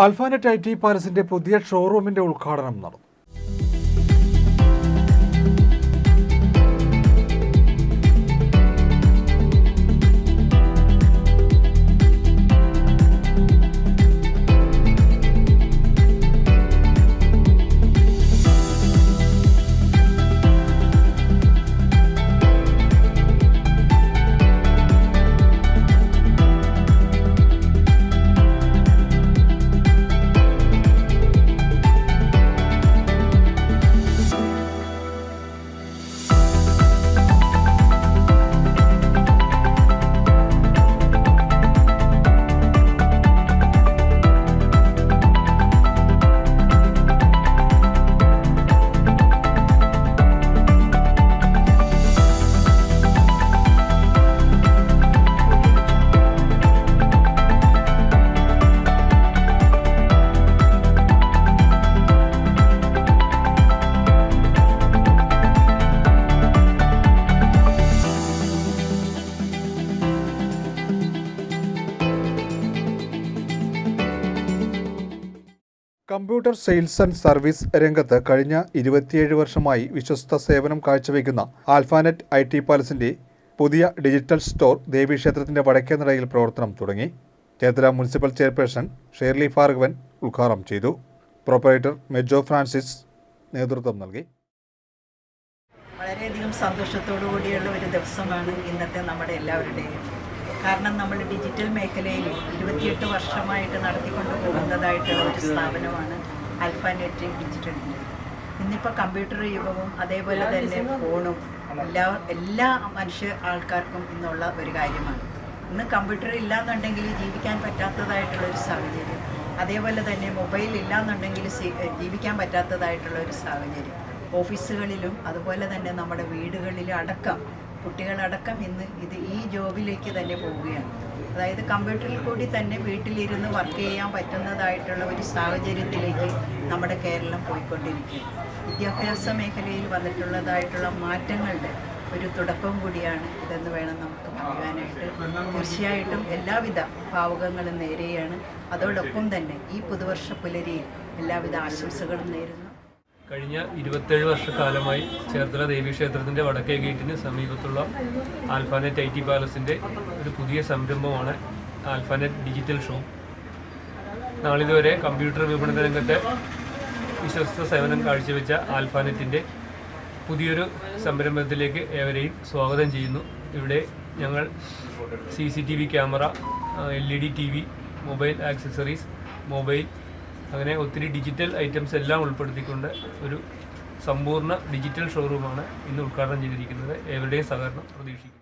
ആൽഫാനെറ്റ് I T പാലസിന്റെ പുതിയ ഷോറൂമിന്റെ ഉദ്ഘാടനം നടന്നു. കമ്പ്യൂട്ടർ സെയിൽസ് ആൻഡ് സർവീസ് രംഗത്ത് കഴിഞ്ഞ ഇരുപത്തിയേഴ് വർഷമായി വിശ്വസ്ത സേവനം കാഴ്ചവെക്കുന്ന ആൽഫാനെറ്റ് ഐ ടി പാലസിന്റെ പുതിയ ഡിജിറ്റൽ സ്റ്റോർ ദേവീക്ഷേത്രത്തിന്റെ വടക്കേ നടയിൽ പ്രവർത്തനം തുടങ്ങി. Cherthala municipal chairperson Shirley Bhargavan ഉദ്ഘാടനം ചെയ്തു. പ്രൊപ്പറേറ്റർ മെജോ ഫ്രാൻസിസ് നേതൃത്വം നൽകി. വളരെയധികം സന്തോഷത്തോടു കൂടിയുള്ള ഒരു ദിവസമാണ് ഇന്നത്തെ നമ്മുടെ എല്ലാവരുടെയും കാരണം നമ്മൾ ഡിജിറ്റൽ മേഖലയിൽ ഇരുപത്തിയെട്ട് വർഷമായിട്ട് നടത്തിക്കൊണ്ട് പോകുന്നതായിട്ടുള്ള ഒരു സ്ഥാപനമാണ് അൽഫാനെറ്റ് ഡിജിറ്റൽ ഇന്ത്യ ഇന്നിപ്പോൾ കമ്പ്യൂട്ടർ യുഗവും അതേപോലെ തന്നെ ഫോണും എല്ലാ എല്ലാ മനുഷ്യ ആൾക്കാർക്കും ഇന്നുള്ള ഒരു കാര്യമാണ്. ഇന്ന് കമ്പ്യൂട്ടർ ഇല്ലാന്നുണ്ടെങ്കിൽ ജീവിക്കാൻ പറ്റാത്തതായിട്ടുള്ള ഒരു സാഹചര്യം. അതേപോലെ തന്നെ മൊബൈൽ ഇല്ലാന്നുണ്ടെങ്കിൽ ജീവിക്കാൻ പറ്റാത്തതായിട്ടുള്ള ഒരു സാഹചര്യം. ഓഫീസുകളിലും അതുപോലെ തന്നെ നമ്മുടെ വീടുകളിലും അടക്കം കുട്ടികളടക്കം ഇന്ന് ഇത് ഈ ജോബിലേക്ക് തന്നെ പോവുകയാണ്. അതായത് കമ്പ്യൂട്ടറിൽ കൂടി തന്നെ വീട്ടിലിരുന്ന് വർക്ക് ചെയ്യാൻ പറ്റുന്നതായിട്ടുള്ള ഒരു സാഹചര്യത്തിലേക്ക് നമ്മുടെ കേരളം പോയിക്കൊണ്ടിരിക്കുകയാണ് വിദ്യാഭ്യാസ മേഖലയിൽ വന്നിട്ടുള്ളതായിട്ടുള്ള മാറ്റങ്ങളുടെ ഒരു തുടക്കം കൂടിയാണ് ഇതെന്ന് വേണം നമുക്ക് പറയാനായിട്ട്. തീർച്ചയായിട്ടും എല്ലാവിധ ഭാവുകങ്ങളും നേരെയാണ്. അതോടൊപ്പം തന്നെ ഈ പുതുവർഷ പുലരിയിൽ എല്ലാവിധ ആശംസകളും നേരുന്നു. കഴിഞ്ഞ ഇരുപത്തേഴ് വർഷക്കാലമായി ചേർത്തല ദേവീക്ഷേത്രത്തിന്റെ വടക്കേ ഗേറ്റിന് സമീപത്തുള്ള ആൽഫാനെറ്റ് ഐ ടി പാലസിന്റെ ഒരു പുതിയ സംരംഭമാണ് ആൽഫാനെറ്റ് ഡിജിറ്റൽ ഷോ. നാളിതുവരെ കമ്പ്യൂട്ടർ വിപണന രംഗത്തെ വിശ്വസ്ത സേവനം കാഴ്ചവെച്ച ആൽഫാനെറ്റിന്റെ പുതിയൊരു സംരംഭത്തിലേക്ക് ഏവരെയും സ്വാഗതം ചെയ്യുന്നു. ഇവിടെ ഞങ്ങൾ C C T V camera L E D T V mobile accessories mobile അങ്ങനെ ഒത്തിരി ഡിജിറ്റൽ ഐറ്റംസ് എല്ലാം ഉൾപ്പെടുത്തിക്കൊണ്ട് ഒരു സമ്പൂർണ ഡിജിറ്റൽ ഷോറൂമാണ് ഇന്ന് ഉദ്ഘാടനം ചെയ്തിരിക്കുന്നത്. ഏവരുടെയും സഹകരണം പ്രതീക്ഷിക്കുന്നു.